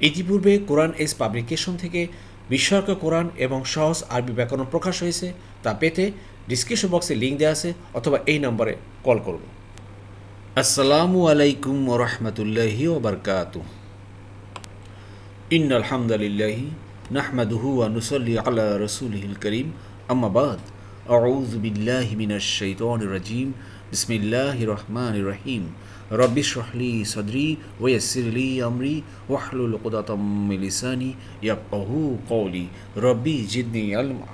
ইতিপূর্বে কোরআন S publication থেকে বিস্ময়ক কোরআন এবং সহজ আরবি ব্যাকরণ প্রকাশ হয়েছে, তা পেতে ডিসক্রিপশন বক্সে লিঙ্ক দেওয়া আছে অথবা এই নম্বরে কল করুন। আসসালামু আলাইকুম ওরহমতুল্লাহি ওবরকাতু। ইন আলহামদুলিল্লাহি নাহমাদুহু ওয়া নুসাল্লি আলা রাসূলিহিল করিম। আম্মা বাদ। আউযু বিল্লাহি মিনাশ শাইতানির রাজিম বিসমিল্লাহির রহমানির রহিম রব্বি শরহলি সদরি ওয়াসিরলি আমরি ওয়াহলুল ইয়াফকাহু কওলি রব্বি জিদনি আলমা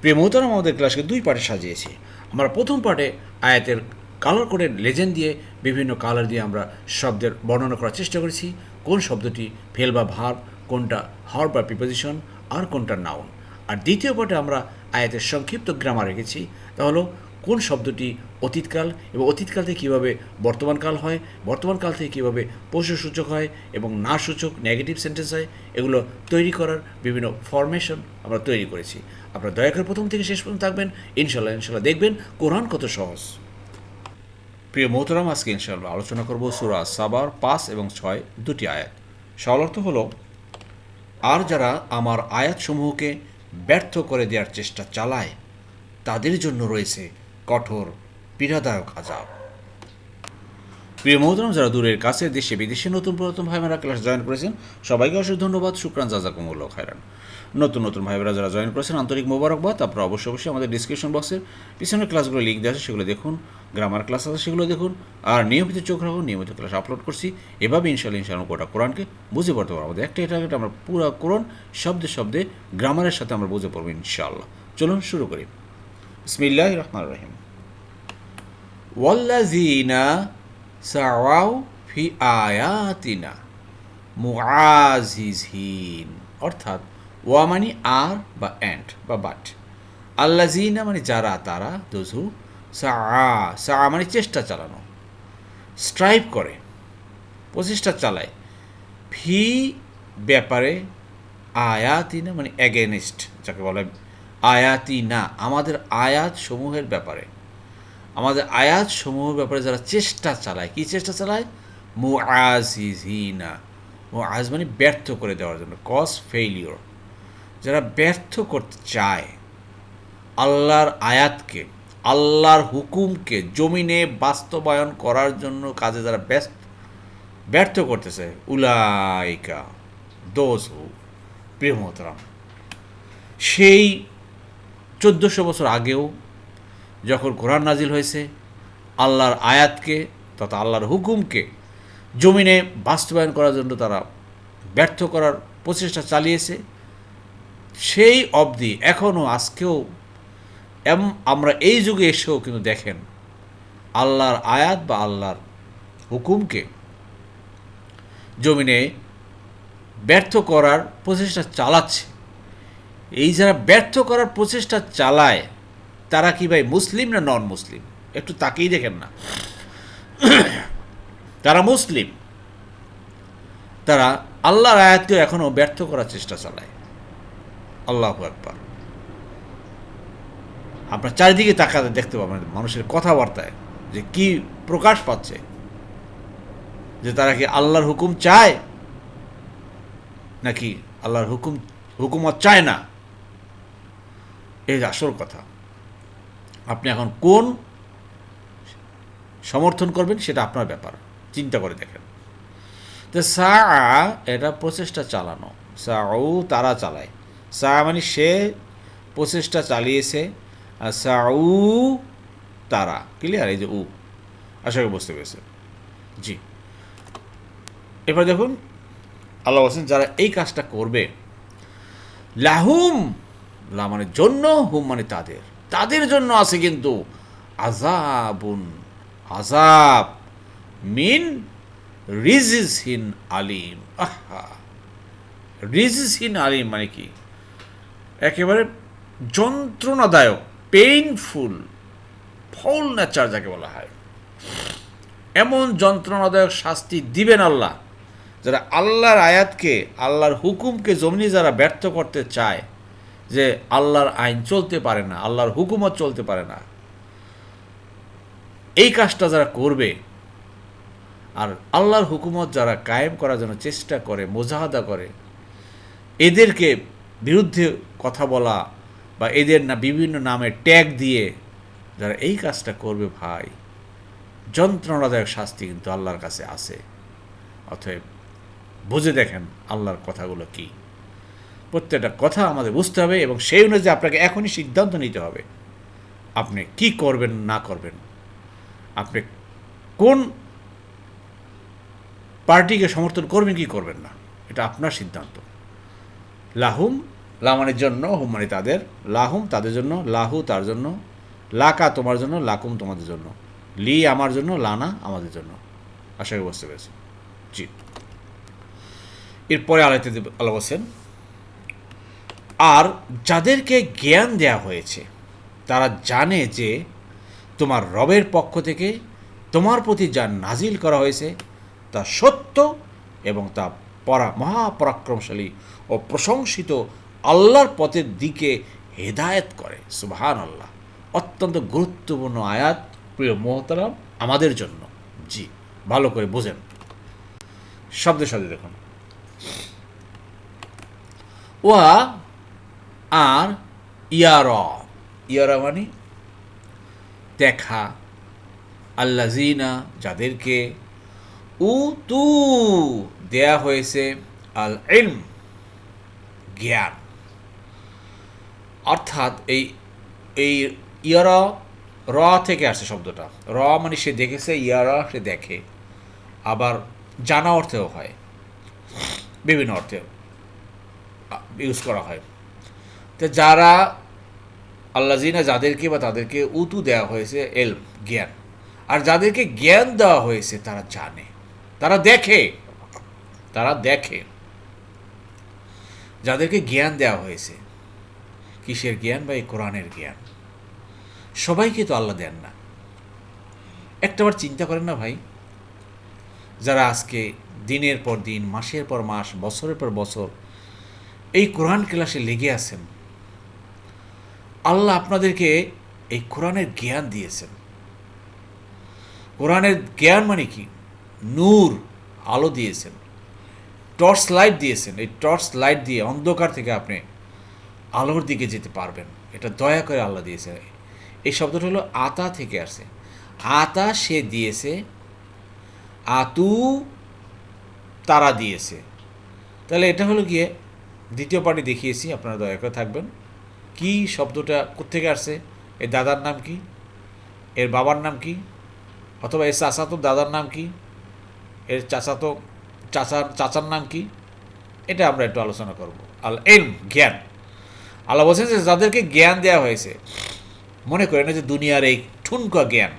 প্রিয় মোহতারাম, আমাদের ক্লাসকে দুই পার্টে সাজিয়েছি। আমরা প্রথম পার্টে আয়াতের কালার কোডের লেজেন্ড দিয়ে বিভিন্ন কালার দিয়ে আমরা শব্দের বর্ণনা করার চেষ্টা করেছি। কোন শব্দটি ফেল বা ভার্ব কোনটা হর বা প্রিপোজিশন আর কোনটা নাউন আর দ্বিতীয় পার্টে আমরা আয়াতের সংক্ষিপ্ত গ্রামার রেখেছি তা হলো কোন শব্দটি অতীতকাল এবং অতীতকাল থেকে কীভাবে বর্তমানকাল হয় বর্তমানকাল থেকে কীভাবে সূচক হয় এবং না সূচক নেগেটিভ সেন্টেন্স হয়, এগুলো তৈরি করার বিভিন্ন ফরমেশন আমরা তৈরি করেছি। আপনারা দয়া করে প্রথম থেকে শেষ পর্যন্ত থাকবেন ইনশাল্লাহ ইনশাল্লাহ দেখবেন কোরআন কত সহজ। প্রিয় মোহতরাম, আজকে ইনশাল্লাহ আলোচনা করব সুরা সাবার পাঁচ এবং ছয়, দুটি আয়াত। সরল অর্থ হলো, আর যারা আমার আয়াতসমূহকে ব্যর্থ করে দেওয়ার চেষ্টা চালায়, তাদের জন্য রয়েছে কঠোর, পীড়াদায়ক আজাব প্রিয় মহতরম যারা দূরের কাছে, দেশে, বিদেশে নতুন পুরাতন ভাইমারা ক্লাস জয়েন করেছেন, সবাইকে অবশ্যই ধন্যবাদ, শুক্রান জাজাকুমুল্লাহ খায়রান। নতুন নতুন ভাইবেরা যারা জয়েন করেছেন, আন্তরিক মোবারকবাদ, আপনারা অবশ্যই অবশ্যই আমাদের ডিসক্রিপশন বক্সের পিছনের ক্লাসগুলো লিঙ্ক দেওয়া আছে, সেগুলো দেখুন গ্রামার ক্লাস আছে, সেগুলো দেখুন, আর নিয়মিত চোখ রাখুন, নিয়মিত ক্লাস আপলোড করছি। এভাবে ইনশাল্লাহ ইনশাল্লাহ গোটা কোরআনকে বুঝে পড়তে পারব। আমাদের একটা টার্গেট আমরা পুরো কোরআন শব্দে শব্দে গ্রামারের সাথে আমরা বুঝে পড়ব ইনশাল্লাহ চলুন শুরু করি। বিসমিল্লাহ রহমান রহিম ওয়াল্লাজিনা সাওয়াও ফি আয়াতিনা মুআজিজহিন অর্থাৎ ওয়া মানে আর বা অ্যান্ড বা বাট আল্লাজিনা মানে যারা তারা দোজু সা সা মানে চেষ্টা চালানো স্ট্রাইভ করে প্রচেষ্টা চালায় ফি ব্যাপারে আয়াতিনা মানে অ্যাগেনিস্ট যাকে বলা আয়াতি না আমাদের আয়াত সমূহের ব্যাপারে। আমাদের আয়াত সমূহের ব্যাপারে যারা চেষ্টা চালায়, কি চেষ্টা চালায়? মু আজিনা মু আজ মানে ব্যর্থ করে দেওয়ার জন্য কজ ফেইলিওর যারা ব্যর্থ করতে চায়, আল্লাহর আয়াতকে, আল্লাহর হুকুমকে জমিনে বাস্তবায়ন করার জন্য কাজে যারা ব্যস্ত, ব্যর্থ করতেছে, উলাইকা দোষ হু প্রিয় মোহতরাম, সেই চোদ্দোশো বছর আগেও যখন কোরআন নাজিল হয়েছে, আল্লাহর আয়াতকে তথা আল্লাহর হুকুমকে জমিনে বাস্তবায়ন করার জন্য তারা ব্যর্থ করার প্রচেষ্টা চালিয়েছে, সেই অবধি এখনও আজকেও এম আমরা এই যুগে এসেও কিন্তু দেখেন আল্লাহর আয়াত বা আল্লাহর হুকুমকে জমিনে ব্যর্থ করার প্রচেষ্টা চালাচ্ছে। এই যারা ব্যর্থ করার প্রচেষ্টা চালায়, তারা কি ভাই মুসলিম না নন মুসলিম একটু তাকেই দেখেন না। তারা মুসলিম। তারা আল্লাহর আয়াতকেও এখনও ব্যর্থ করার চেষ্টা চালায়। আল্লাহ একবার আপনার চারিদিকে তাকাতে দেখতে পাবেন মানুষের কথাবার্তায় যে কি প্রকাশ পাচ্ছে। যে তারা কি আল্লাহর হুকুম চায়? নাকি আল্লাহর হুকুম হুকুমত চায় না? এই আসল কথা, আপনি এখন কোন সমর্থন করবেন সেটা আপনার ব্যাপার, চিন্তা করে দেখেন। তো সা এটা প্রচেষ্টা চালানো। সা ও তারা চালায়। সা মানে সে প্রচেষ্টা চালিয়েছে, আর সা উ তারা। ক্লিয়ার? এই যে উ। আশা করি বুঝতে পেরেছে জি। এবার দেখুন, আল্লাহ বলছেন, যারা এই কাজটা করবে, লাহুম লা মানে জন্য, হুম মানে তাদের। তাদের জন্য আছে কিন্তু আজাবুন আজাব মিন রিজিসহীন আলিম। আহা! রিজিসহীন আলিম মানে কি? একেবারে যন্ত্রণাদায়ক পেইনফুল ফল নেচার যাকে বলা হয়। এমন যন্ত্রণাদায়ক শাস্তি দিবেন আল্লাহ, যারা আল্লাহর আয়াতকে, আল্লাহর হুকুমকে জমিনে যারা ব্যর্থ করতে চায় যে আল্লাহর আইন চলতে পারে না, আল্লাহর হুকুমত চলতে পারে না। এই কাজটা যারা করবে, আর আল্লাহর হুকুমত যারা কায়েম করার জন্য চেষ্টা করে, মোজাহাদা করে, এদেরকে বিরুদ্ধে কথা বলা বা এদের না বিভিন্ন নামে ট্যাগ দিয়ে যারা এই কাজটা করবে ভাই, যন্ত্রণাদায়ক শাস্তি কিন্তু আল্লাহর কাছে আছে। অতএব বুঝে দেখেন আল্লাহর কথাগুলো কি। প্রত্যেকটা কথা আমাদের বুঝতে হবে এবং সেই অনুযায়ী আপনাকে এখনই সিদ্ধান্ত নিতে হবে। আপনি কি করবেন, না করবেন? আপনি কোন পার্টিকে সমর্থন করবেন, কি করবেন না? এটা আপনার সিদ্ধান্ত। লাহুম, লামানের জন্য, হুম মানে তাদের, লাহুম তাদের জন্য, লাহু তার জন্য, লাকা তোমার জন্য, লাকুম তোমাদের জন্য, লি আমার জন্য, লানা আমাদের জন্য। আশা করি বুঝতে পেরেছি। জি। এরপরে আলাইতে আলো বলছেন আর যাদেরকে জ্ঞান দেয়া হয়েছে, তারা জানে যে তোমার রবের পক্ষ থেকে তোমার প্রতি যা নাজিল করা হয়েছে, তা সত্য এবং তা পরা, মহাপরাক্রমশালী ও প্রশংসিত আল্লাহর পথের দিকে হেদায়েত করে। সুবহান আল্লাহ অত্যন্ত গুরুত্বপূর্ণ আয়াত, প্রিয় মোহতারাম, আমাদের জন্য। জি, ভালো করে বোঝেন। শব্দে শব্দে দেখুন। ওয়া আর ইয়ার। ইয়ারা মানে দেখা। আল্লাজিনা যাদেরকে উ তু দেয়া হয়েছে আল ইলম জ্ঞান। অর্থাৎ এই এই ইয়ারা র থেকে আসে শব্দটা। র মানে সে দেখেছে, ইয়ারা সে দেখে। আবার জানা অর্থেও হয়। বিভিন্ন অর্থে ইউজ করা হয়। তো যারা আল্লাজিনা যাদেরকে বা তাদেরকে উতু দেওয়া হয়েছে এল জ্ঞান। আর যাদেরকে জ্ঞান দেওয়া হয়েছে, তারা জানে। তারা দেখে। তারা দেখে। যাদেরকে জ্ঞান দেওয়া হয়েছে, কিসের জ্ঞান বা এই কোরআনের জ্ঞান। সবাইকে তো আল্লাহ দেন না। একটাবার চিন্তা করেন না ভাই, যারা আজকে দিনের পর দিন, মাসের পর মাস, বছরের পর বছর, এই কোরআন ক্লাসে লেগে আছেন আল্লাহ আপনাদেরকে এই কোরআনের জ্ঞান দিয়েছেন। কোরআনের জ্ঞান মানে কি? নূর, আলো দিয়েছেন। টর্চ লাইট দিয়েছেন। এই টর্চ লাইট দিয়ে অন্ধকার থেকে আপনি আলোর দিকে যেতে পারবেন। এটা দয়া করে আল্লাহ দিয়েছে এই শব্দটা হলো আতা থেকে আসে আতা সে দিয়েছে, আতু তারা দিয়েছে। তাহলে এটা হলো গিয়ে দ্বিতীয় পার্টি দেখিয়েছি, আপনারা দয়া করে থাকবেন। কি শব্দটা কোথেকে আসছে? এর দাদার নাম কি? এর বাবার নাম কি? অথবা এর চাচাতো দাদার নাম কি? এর চাচাতো, চাচার চাচার নাম কি? এটা আমরা একটু আলোচনা করব। আল এল জ্ঞান। আল্লাহ বলছেন যে যাদেরকে জ্ঞান দেওয়া হয়েছে, মনে করেন যে দুনিয়ার এই ঠুনকা জ্ঞান,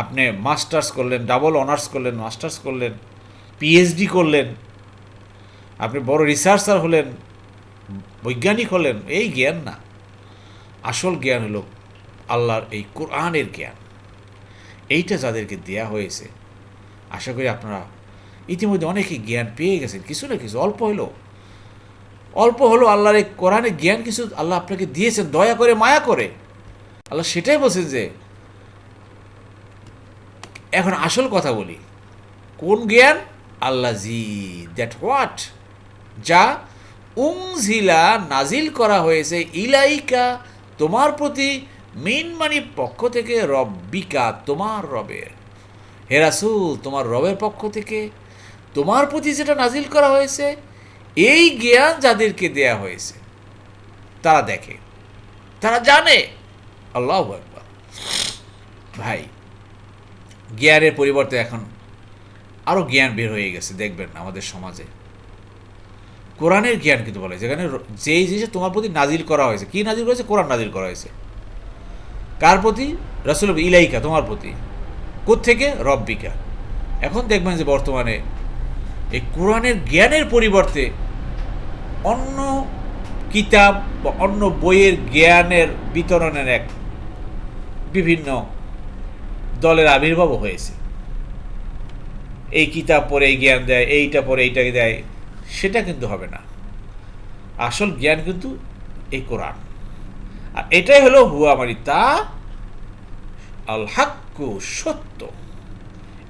আপনি মাস্টার্স করলেন, ডাবল অনার্স করলেন, মাস্টার্স করলেন, পিএইচডি করলেন, আপনি বড় রিসার্চার হলেন বৈজ্ঞানিক হলেন, এই জ্ঞান না। আসল জ্ঞান হলো আল্লাহর এই কোরআনের জ্ঞান। এইটা যাদেরকে দেয়া হয়েছে, আশা করি আপনারা ইতিমধ্যে অনেকেই জ্ঞান পেয়ে গেছেন, কিছু না কিছু, অল্প হলো অল্প হলো আল্লাহর এই কোরআনের জ্ঞান কিছু আল্লাহ আপনাকে দিয়েছেন, দয়া করে, মায়া করে। আল্লাহ সেটাই বলছেন যে, এখন আসল কথা বলি, কোন জ্ঞান? আল্লাহ জি, দ্যাট হোয়াট? যা উংজিলা নাজিল করা হয়েছে, ইলাইকা, তোমার প্রতি মিন মানি পক্ষ থেকে, রব্বিকা, তোমার রবের। হেরাসুল তোমার রবের পক্ষ থেকে তোমার প্রতি যেটা নাজিল করা হয়েছে, এই জ্ঞান যাদেরকে দেয়া হয়েছে, তারা দেখে, তারা জানে। আল্লাহ ভাই, জ্ঞানের পরিবর্তে এখন আরও জ্ঞান বের হয়ে গেছে, দেখবেন আমাদের সমাজে। কোরআনের জ্ঞান কিন্তু বলে যেখানে যেই জিনিস তোমার প্রতি নাজিল করা হয়েছে, কি নাজিল করেছে কোরআন নাজিল করা হয়েছে। কার প্রতি? রসুল ইলাইকা, তোমার প্রতি। থেকে রব্বিকা। এখন দেখবেন যে বর্তমানে এই কোরআনের জ্ঞানের পরিবর্তে অন্য কিতাব বা অন্য বইয়ের জ্ঞানের বিতরণের এক বিভিন্ন দলের আবির্ভাবও হয়েছে। এই কিতাব পরে এই জ্ঞান দেয়, এইটা পড়ে এইটাকে দেয়। সেটা কিন্তু হবে না। আসল জ্ঞান কিন্তু এই কোরআন। আর এটাই হলো হুয়া মারি তা আল হাক্কু সত্য।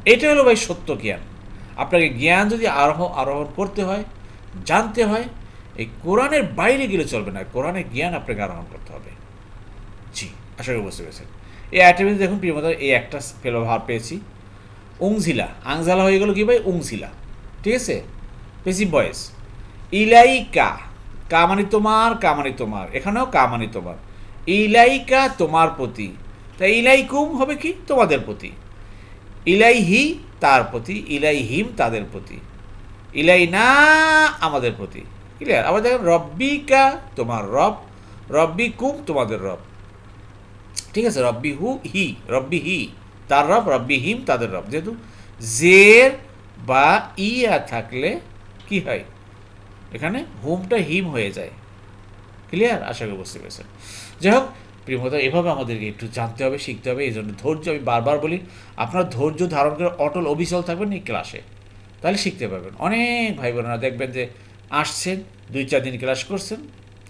এটা হলো ভাই সত্য জ্ঞান। আপনাকে জ্ঞান যদি আরোহ আরোহণ করতে হয়, জানতে হয়, এই কোরআনের বাইরে গেলে চলবে না। কোরআনের জ্ঞান আপনাকে আরোহণ করতে হবে। জি, আশা করি বুঝতে পেরেছেন। এই আইটেমে দেখুন, প্রিয় মতো এই একটা ফেলো ভার পেয়েছি। উংঝিলা আংজালা হয়ে গেল কি ভাই? উংঝিলা ঠিক আছে? পেসি বয়েস ইলাইকা, কা মানে তোমার, কা মানে তোমার। এখানেও কা মানে তোমার। ইলাইকা তোমার প্রতি। তাই ইলাইকুম হবে কি? তোমাদের প্রতি। ইলাইহি তার প্রতি, ইলাইহিম তাদের প্রতি। ইলাই না আমাদের প্রতি। ক্লিয়ার আবার দেখেন, রব্বিকা তোমার রব রব্বি কুম তোমাদের রব। ঠিক আছে রব্বি হু হি রব্বি হি তার রব রব্বি হিম তাদের রব। যেহেতু জের বা ইয়া থাকলে কি হয়? এখানে হোমটা হিম হয়ে যায়। ক্লিয়ার আশা করি বুঝতে পেরেছেন। যাই হোক প্রিয়মতা এভাবে আমাদেরকে একটু জানতে হবে, শিখতে হবে, এই জন্য ধৈর্য আমি বারবার বলি, আপনার ধৈর্য ধারণ করে অটল অবিচল থাকবেন এই ক্লাসে তাহলে শিখতে পারবেন। অনেক ভাই বোনেরা দেখবেন যে আসছেন, দুই, চার দিন ক্লাস করছেন,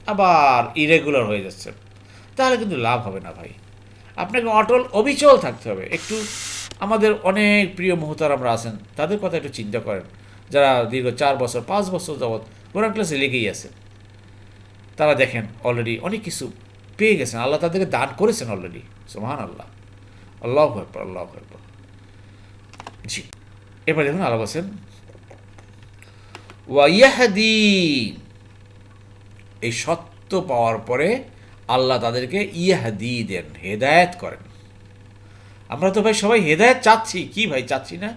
আবার ইরেগুলার হয়ে যাচ্ছেন। তাহলে কিন্তু লাভ হবে না ভাই। আপনাকে অটল অবিচল থাকতে হবে। একটু আমাদের অনেক প্রিয় মুহূর্তার আমরা আছেন, তাদের কথা একটু চিন্তা করেন। যারা দীর্ঘ চার বছর, পাঁচ বছর যাবৎ কোরআন ক্লাসে লেগেই আছেন তারা দেখেন অলরেডি অনেক কিছু পেয়ে গেছেন। আল্লাহ তাদেরকে দান করেছেন অলরেডি সোহান আল্লাহ আল্লাহ একবার আল্লাহ একবার জি, এবার দেখুন আল্লাহ বলছেন ওয়াইয়াহাদিন এই সত্য পাওয়ার পরে আল্লাহ তাদেরকে ইয়াহাদি দেন, হেদায়েত করেন। আমরা তো ভাই সবাই হেদায়েত চাচ্ছি। কি ভাই, চাচ্ছি না?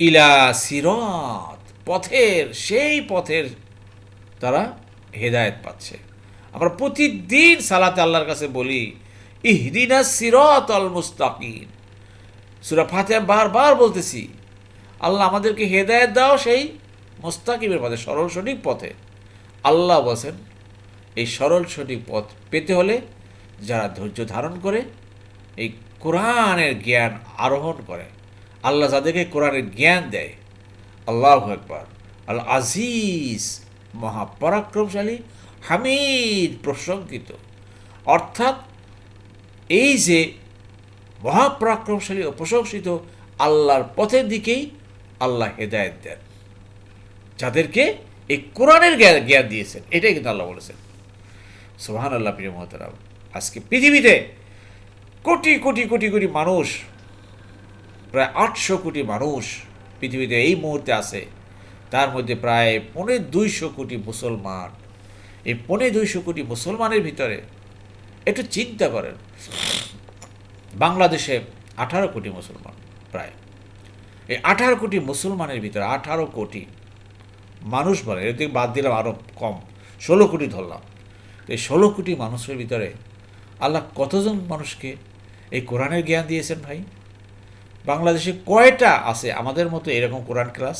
ইলা সিরত, পথের, সেই পথের তারা হেদায়েত পাচ্ছে। আমরা প্রতিদিন সালাতে আল্লাহর কাছে বলি, ইহদিনা সিরত আল মুস্তাকিম। সুরা ফাতে বারবার বলতেছি, আল্লাহ আমাদেরকে হেদায়েত দাও সেই মোস্তাকিমের পথে, সরল সঠিক পথে। আল্লাহ বলছেন, এই সরল সঠিক পথ পেতে হলে যারা ধৈর্য ধারণ করে, এই কোরআনের জ্ঞান আরোহণ করে। আল্লাহ যাদেরকে কোরআনের জ্ঞান দেয়, আল্লাহ একবার আল আজিজ, মহাপরাক্রমশালী, হামিদ, প্রশংসিত। অর্থাৎ এই যে মহাপরাক্রমশালী ও প্রশংসিত আল্লাহর পথের দিকেই আল্লাহ হেদায়ত দেন। যাদেরকে এই কোরআনের জ্ঞান জ্ঞান দিয়েছেন, এটাই কিন্তু আল্লাহ বলেছেন। সোহান আল্লাহ প্রিয় মহতারাম, আজকে পৃথিবীতে কোটি কোটি কোটি কোটি মানুষ প্রায় আটশো কোটি মানুষ পৃথিবীতে এই মুহূর্তে আছে। তার মধ্যে প্রায় পৌনে দুইশো কোটি মুসলমান। এই পৌনে দুইশো কোটি মুসলমানের ভিতরে একটু চিন্তা করেন, বাংলাদেশে আঠারো কোটি মুসলমান প্রায়। এই আঠারো কোটি মুসলমানের ভিতরে আঠারো কোটি মানুষ বলে এর থেকে বাদ দিলাম আরও কম, ষোলো কোটি ধরলাম। তো এই ষোলো কোটি মানুষের ভিতরে আল্লাহ কতজন মানুষকে এই কোরআনের জ্ঞান দিয়েছেন ভাই? বাংলাদেশে কয়টা আছে আমাদের মতো এরকম কোরআন ক্লাস?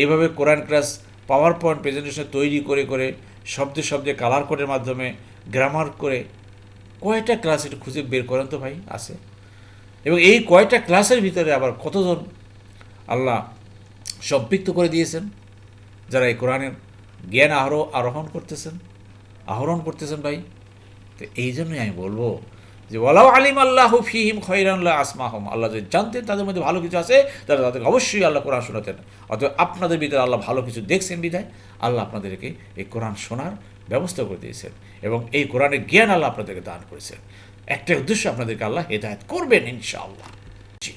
এইভাবে কোরআন ক্লাস পাওয়ার পয়েন্ট প্রেজেন্টেশন তৈরি করে করে, শব্দে শব্দে কালার কোডের মাধ্যমে গ্রামার করে, কয়টা ক্লাস একটু খুঁজে বের করেন তো ভাই, আছে। এবং এই কয়টা ক্লাসের ভিতরে আবার কতজন আল্লাহ সম্পৃক্ত করে দিয়েছেন? যারা এই কোরআনের জ্ঞান আহর আরোহণ করতেছেন, আহরণ করতেছেন ভাই, তো এই জন্যই আমি বলব যে ওয়ালাউ আলিম আল্লাহ ফিহিম খৈরানুল্লাহ আসমাহম। আল্লাহ যদি জানতেন, তাদের মধ্যে ভালো কিছু আছে, তাহলে তাদেরকে অবশ্যই আল্লাহ কোরআন শোনাতেন। অতএব আপনাদের ভিতরে আল্লাহ ভালো কিছু দেখছেন বিধায়, আল্লাহ আপনাদেরকে এই কোরআন শোনার ব্যবস্থা করে দিয়েছেন এবং এই কোরআনের জ্ঞান আল্লাহ আপনাদেরকে দান করেছেন। একটাই উদ্দেশ্য আপনাদেরকে আল্লাহ হেদায়ত করবেন ইনশাআল্লাহ জি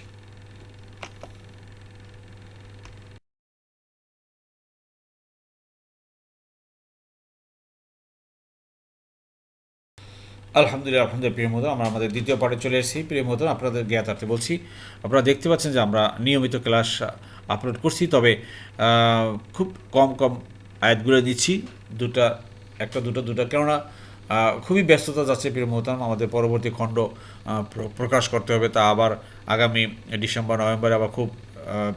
আলহামদুলিল্লাহ আলহামদুলিল্লাহ, প্রিয় মতো আমরা আমাদের দ্বিতীয় পার্টে চলে এসেছি। প্রিয় মতো আপনাদের জ্ঞাতার্থে বলছি, আপনারা দেখতে পাচ্ছেন যে আমরা নিয়মিত ক্লাস আপলোড করছি, তবে খুব কম কম আয়াতগুলো দিচ্ছি। দুটা, একটা, দুটো দুটো, কেননা খুবই ব্যস্ততা যাচ্ছে, প্রিয় মোহতাম আমাদের পরবর্তী খণ্ড প্র- প্রকাশ করতে হবে, তা আবার আগামী ডিসেম্বর, নভেম্বরে আবার খুব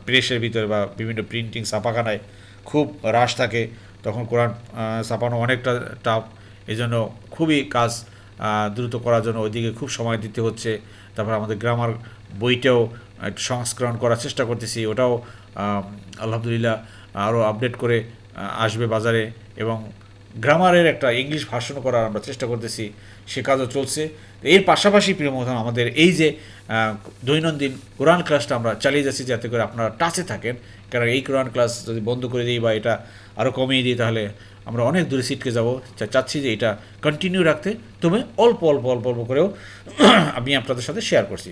প্রেসের ভিতরে বা বিভিন্ন প্রিন্টিং ছাপাখানায় খুব হ্রাস থাকে। তখন কোরআন ছাপানো অনেকটা টাফ এই জন্য খুবই কাজ দ্রুত করার জন্য ওইদিকে খুব সময় দিতে হচ্ছে। তারপর আমাদের গ্রামার বইটাও একটু সংস্করণ করার চেষ্টা করতেছি। ওটাও আলহামদুলিল্লাহ আরও আপডেট করে আসবে বাজারে এবং গ্রামারের একটা ইংলিশ ভাষণ করার আমরা চেষ্টা করতেছি। সে কাজও চলছে। এর পাশাপাশি প্রিয় মোহতাম আমাদের এই যে দৈনন্দিন কোরআন ক্লাসটা আমরা চালিয়ে যাচ্ছি যাতে করে আপনারা টাচে থাকেন। কারণ এই কোরআন ক্লাস যদি বন্ধ করে দিই বা এটা আরও কমিয়ে দিই তাহলে আমরা অনেক দূরে সিটকে যাব। চাচ্ছি যে এটা কন্টিনিউ রাখতে। তবে অল্প অল্প অল্প অল্প করেও আমি আপনাদের সাথে শেয়ার করছি।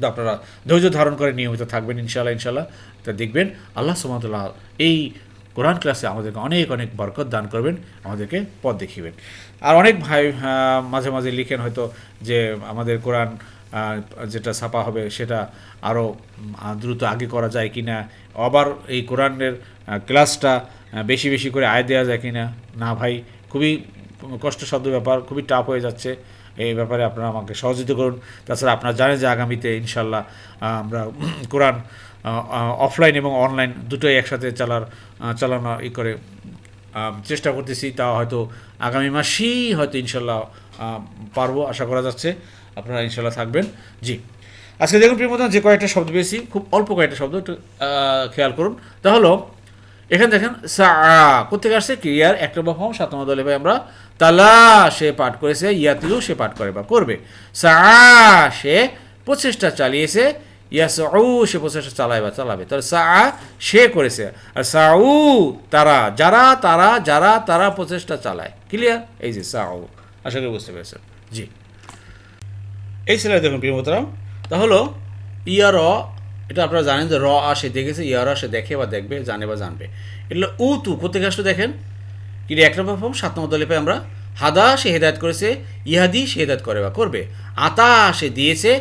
তো আপনারা ধৈর্য ধারণ করে নিয়মিত থাকবেন ইনশাল্লাহ ইনশাল্লাহ তা দেখবেন আল্লাহ সুমতুল্লাহ এই কোরআন ক্লাসে আমাদেরকে অনেক অনেক বরকত দান করবেন, আমাদেরকে পথ দেখিবেন। আর অনেক ভাই মাঝে মাঝে লিখেন হয়তো যে আমাদের কোরআন যেটা ছাপা হবে সেটা আরও দ্রুত আগে করা যায় কি না আবার এই কোরআনের ক্লাসটা বেশি বেশি করে আয় দেওয়া যায় কি না না ভাই, খুবই কষ্টসাধ্য ব্যাপার, খুবই টাফ হয়ে যাচ্ছে। এই ব্যাপারে আপনারা আমাকে সহযোগিতা করুন। তাছাড়া আপনারা জানেন যে আগামীতে ইনশাল্লাহ আমরা কোরআন অফলাইন এবং অনলাইন দুটোই একসাথে চালার চালানো ই করে চেষ্টা করতেছি। তা হয়তো আগামী মাসেই হয়তো ইনশাল্লাহ পারব, আশা করা যাচ্ছে। আপনারা ইনশাল্লাহ থাকবেন। জি। আজকে দেখুন প্রিয় মতন যে কয়েকটা শব্দ পেয়েছি, খুব অল্প কয়েকটা শব্দ, একটু খেয়াল করুন। তা হলো, এখানে দেখেন সা কোথেকে আসছে? ক্রিয়ার এক নম্বর ফর্ম, সাত নম্বর দলে ভাই আমরা, তালা, সে পাঠ করেছে ইয়াতিলু সে পাঠ করে বা করবে। সা সে প্রচেষ্টা চালিয়েছে ইয়াস ও সে প্রচেষ্টা চালায় বা চালাবে। তাহলে সা সে করেছে। আর সাউ, তারা, যারা তারা যারা, তারা প্রচেষ্টা চালায়। ক্লিয়ার এই যে সাউ। আশা করি বুঝতে পেরেছেন। জি। এই ছেলে দেখুন প্রিয়মতরাম তা হলো ইয়ার এটা আপনারা জানেন যে র আসে দেখেছে ইয়ার আসে দেখে বা দেখবে, জানে বা জানবে। এগুলো উ, তু, কোথেকে আসলে দেখেন? কিন্তু এক নম্বর ফর্ম সাত নম্বর দলে পাই আমরা, হাদা, সে হেদায়ত করেছে, ইহাদি, সে হেদায়ত করে বা করবে। আতা, সে দিয়েছে,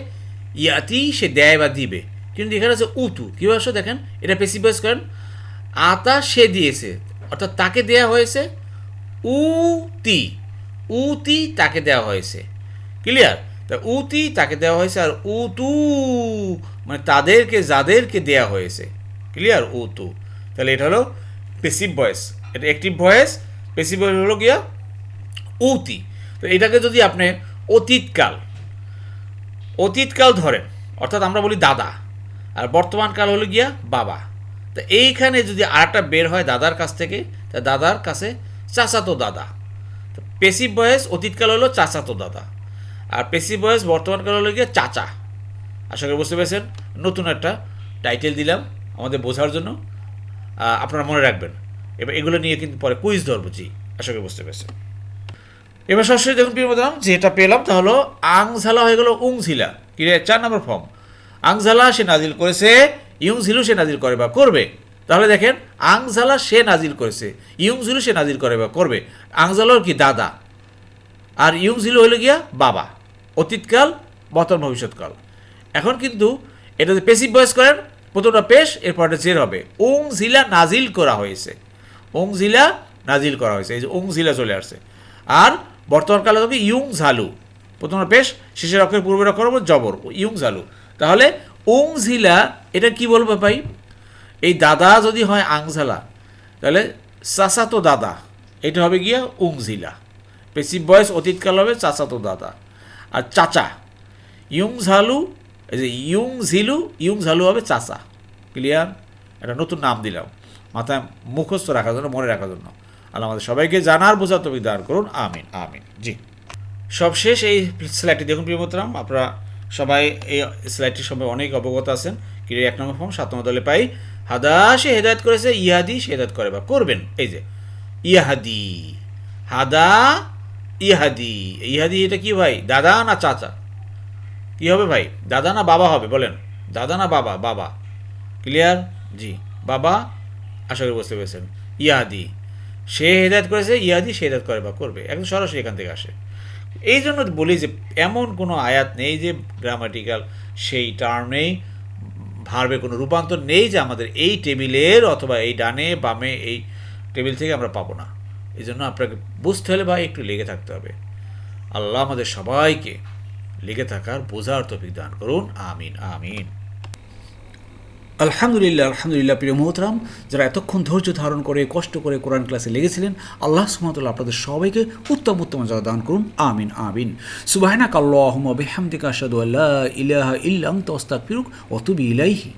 ইয়াতি, সে দেয় বা দিবে। কিন্তু এখানে আছে উতু কীভাবে আসলে দেখেন? এটা পেসিভাইজ করেন। আতা, সে দিয়েছে, অর্থাৎ তাকে দেয়া হয়েছে উতি উতি তাকে দেওয়া হয়েছে। ক্লিয়ার তা উতি তাকে দেওয়া হয়েছে আর উতু মানে তাদেরকে, যাদেরকে দেয়া হয়েছে। ক্লিয়ার উতু। তাহলে এটা হলো পেসিভ ভয়েস এটা অ্যাক্টিভ ভয়েস পেসিভ ভয়েস হলো গিয়া উতি। তো এটাকে যদি আপনি অতীতকাল অতীতকাল ধরেন, অর্থাৎ আমরা বলি দাদা, আর বর্তমান কাল হলো গিয়া বাবা। তো এইখানে যদি আরেকটা বের হয় দাদার কাছ থেকে, তা দাদার কাছে চাচাতো দাদা। পেসিভ বয়স অতীতকাল হলো চাচাতো দাদা। আর পেসিভ বয়স বর্তমানকাল হলো গিয়ে চাচা। আশা করি বুঝতে পেরেছেন, নতুন একটা টাইটেল দিলাম আমাদের বোঝার জন্য। আপনারা মনে রাখবেন। এবার এগুলো নিয়ে কিন্তু পরে কুইজ ধরবো, জি, আশা করি বুঝতে পেরেছেন। এবার সরাসরি দেখুন প্রিয় বললাম যেটা পেলাম তা হলো আংঝালা হয়ে গেল উংঝিলা। কি রে? চার নম্বর ফর্ম আংঝালা সে নাজিল করেছে, ইউংঝিলু সে নাজিল করে বা করবে। তাহলে দেখেন, আংঝালা সে নাজিল করেছে, ইউংঝিলু সে নাজিল করে বা করবে। আংঝালার কি দাদা? আর ইউংঝিলু হলো গিয়া বাবা। অতীতকাল, বর্তমান ভবিষ্যৎকাল। এখন কিন্তু এটা যদি পেসিভ বয়স করেন প্রথমটা পেশ, এরপরটা জের হবে। ওং জিলা নাজিল করা হয়েছে। ওং জিলা নাজিল করা হয়েছে। এই যে ওং জিলা চলে আসছে। আর বর্তমানকালে হবে ইউং ঝালু। প্রথমটা পেশ, শেষের অক্ষরের পূর্বের অক্ষর হবে জবর ইউং ঝালু। তাহলে ওং জিলা, এটা কি বলব ভাই? এই দাদা যদি হয় আংঝালা, তাহলে চাচাতো দাদা, এটা হবে গিয়া উংঝিলা পেসিভ বয়স অতীতকাল হবে চাচাতো দাদা। আর চাচা। ইয়ং ঝালু এই যে ইয়ং ঝিলু ইয়ং ঝালু হবে চাচা। ক্লিয়ার? একটা নতুন নাম দিলাম। মাথায় মুখস্থ রাখার জন্য, মনে রাখার জন্য। আল্লাহ আমাদের সবাইকে জানার বোঝা তুমি দান করুন। আমিন আমিন। জি। সবশেষ এই স্লাইডটি দেখুন প্রিয়মতরাম আপনারা সবাই এই স্লাইডটির সম্পর্কে অনেক অবগত আছেন। কিন্তু এক নম্বর ফর্ম সাত নম্বর দলে পাই। হাদা, সে হেদায়ত করেছে ইহাদি সে হেদায়ত করে বা করবেন। এই যে, ইয়াহাদি। হাদা ইহাদি। ইহাদি এটা কি ভাই? দাদা না চাচা? কি হবে ভাই? দাদা না বাবা হবে? বলেন। দাদা না বাবা? বাবা। ক্লিয়ার জি। বাবা, আশা করি বুঝতে পেরেছেন। ইয়াদি সে হেদায়ত করেছে ইয়াদি সে হেদায়ত করে বা করবে। একদম সরাসরি এখান থেকে আসে। এই জন্য বলি যে, এমন কোনো আয়াত নেই যে গ্রামাটিক্যাল সেই টার্ম নেই ভার্বে কোনো রূপান্তর নেই যে, আমাদের এই টেবিলের অথবা এই ডানে, বামে, এই টেবিল থেকে আমরা পাবো না। এই জন্য আপনাকে বুঝতে হলে বা একটু লেগে থাকতে হবে। আল্লাহ আমাদের সবাইকে লেগে থাকার বোঝার তফিক দান করুন। আমিন আমিন। আলহামদুলিল্লাহ আলহামদুলিল্লাহ প্রিয় মোহতরাম, যারা এতক্ষণ ধৈর্য ধারণ করে, কষ্ট করে কোরআন ক্লাসে লেগেছিলেন, আল্লাহ সুমতুল্লাহ আপনাদের সবাইকে উত্তম উত্তম যা দান করুন। আমিন আমিন। সুবাহনা কাল্লাহম বেহামদিকা আসাদু আল্লাহ ইলাহা ইল্লাম তস্তাক ফিরুক অতুবি ইলাইহি।